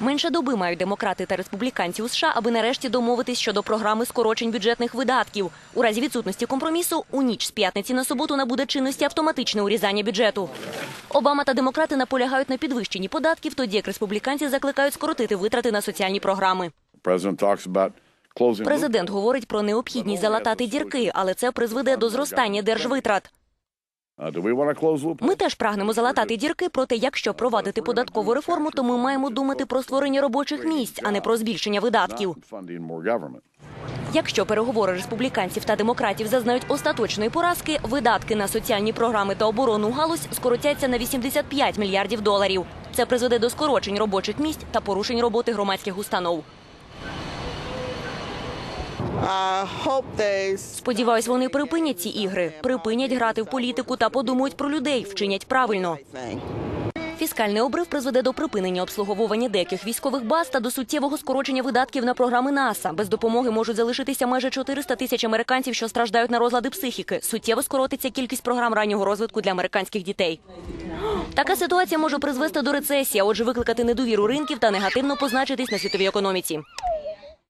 Менше доби мають демократи та республіканці у США, аби нарешті домовитись щодо програми скорочень бюджетних видатків. У разі відсутності компромісу у ніч з п'ятниці на суботу набуде чинності автоматичне урізання бюджету. Обама та демократи наполягають на підвищенні податків, тоді як республіканці закликають скоротити витрати на соціальні програми. Президент говорить про необхідність залатати дірки, але це призведе до зростання держвитрат. Ми теж прагнемо залатати дірки. Проте, якщо провадити податкову реформу, то ми маємо думати про створення робочих місць, а не про збільшення видатків. Якщо переговори республіканців та демократів зазнають остаточної поразки, видатки на соціальні програми та оборонну галузь скоротяться на 85 мільярдів доларів. Це призведе до скорочень робочих місць та порушень роботи громадських установ. Сподіваюсь, вони припинять ці ігри, припинять грати в політику та подумають про людей, вчинять правильно. Фіскальний обрив призведе до припинення обслуговування деяких військових баз та до суттєвого скорочення видатків на програми НАСА. Без допомоги можуть залишитися майже 400 тисяч американців, що страждають на розлади психіки. Суттєво скоротиться кількість програм раннього розвитку для американських дітей. Така ситуація може призвести до рецесії, а отже, викликати недовіру ринків та негативно позначитись на світовій економіці.